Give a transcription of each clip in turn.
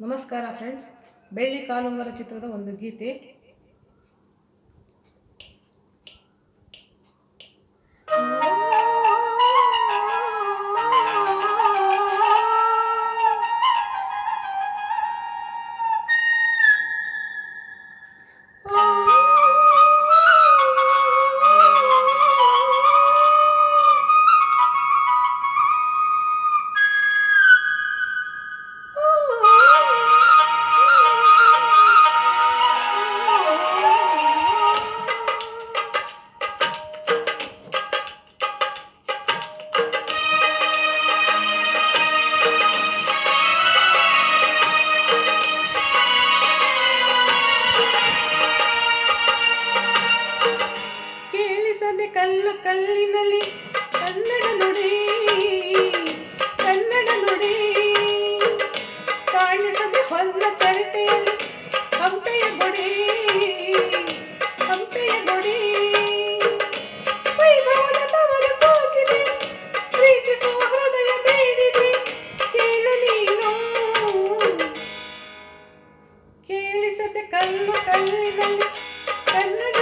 ನಮಸ್ಕಾರ ಫ್ರೆಂಡ್ಸ್ ಬೆಳ್ಳಿ ಕಾಲುಂಗರ ಚಿತ್ರದ ಒಂದು ಗೀತೆ. ಕಲ್ಲಿನಲ್ಲಿ ಕನ್ನಡ ನುಡಿ ಕನ್ನಡ ನುಡಿ. ಕಾಣಿಸದೆ ಹೊಲ್ಲ ಚರಿತೆಯಲ್ಲಿ ಹಂಪೆಯ ಗುಡಿ ಹಂಪೆಯ ಗುಡಿ ವೈಭವದ ಬೇಡಿದೆ. ಕಲ್ಲು ಕಲ್ಲಿನಲ್ಲಿ ಕನ್ನಡ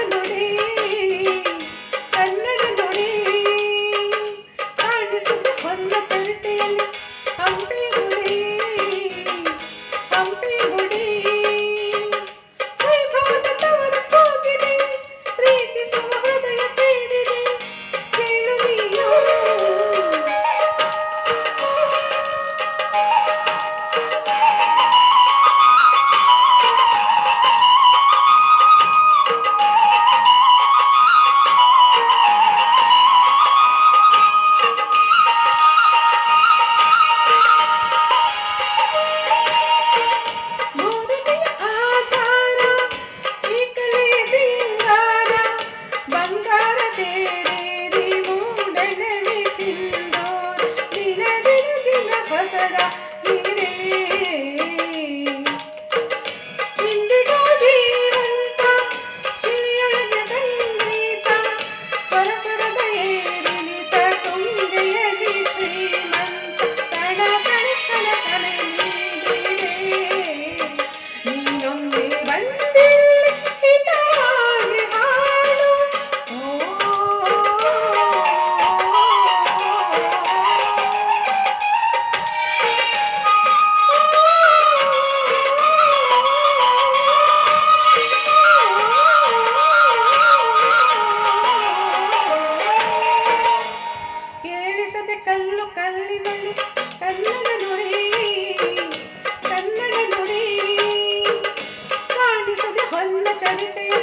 anything.